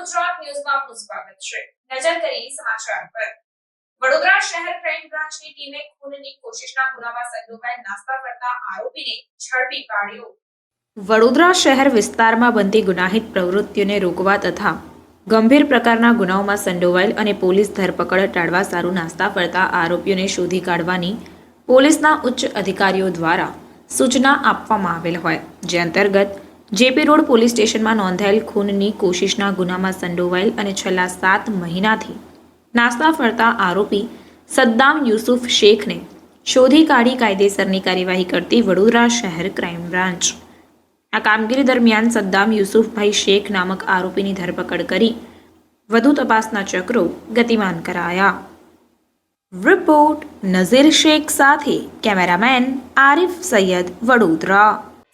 ગુજરાત ન્યૂઝમાં સ્વાગત છે. નજર કરીએ સમાચાર પર. વડોદરા શહેર ક્રાઇમ બ્રાન્ચની ટીમે ખૂનની કોશિશના ગુનામાં સંડોવાયેલ નાસ્તા કરતા આરોપીને ઝડપી પાડ્યો. વડોદરા શહેર વિસ્તારમાં બનતી ગુનાહિત પ્રવૃત્તિઓને રોકવા તથા ગંભીર પ્રકારના ગુનાઓમાં સંડોવાયેલ અને પોલીસ ધરપકડ ટાળવા સારું નાસ્તા ફરતા આરોપીઓને શોધી કાઢવાની પોલીસના ઉચ્ચ અધિકારીઓ દ્વારા સૂચના આપવામાં આવેલ હોય. જે અંતર્ગત જેપી રોડ પોલીસ સ્ટેશનમાં નોંધાયેલ ખૂનની કોશિશના ગુનામાં સંડોવાયેલ અને છેલ્લા સાત મહિનાથી નાસ્તા ફરતા આરોપી સદ્દામ યુસુફ શેખને શોધી કાઢી કાયદેસરની કાર્યવાહી કરતી વડોદરા શહેર ક્રાઇમ બ્રાન્ચ. આ કામગીરી દરમિયાન સદ્દામ યુસુફભાઈ શેખ નામક આરોપીની ધરપકડ કરી વધુ તપાસના ચક્રો ગતિમાન કરાયા. રિપોર્ટ નઝીર શેખ સાથે કેમેરામેન આરિફ સૈયદ વડોદરા.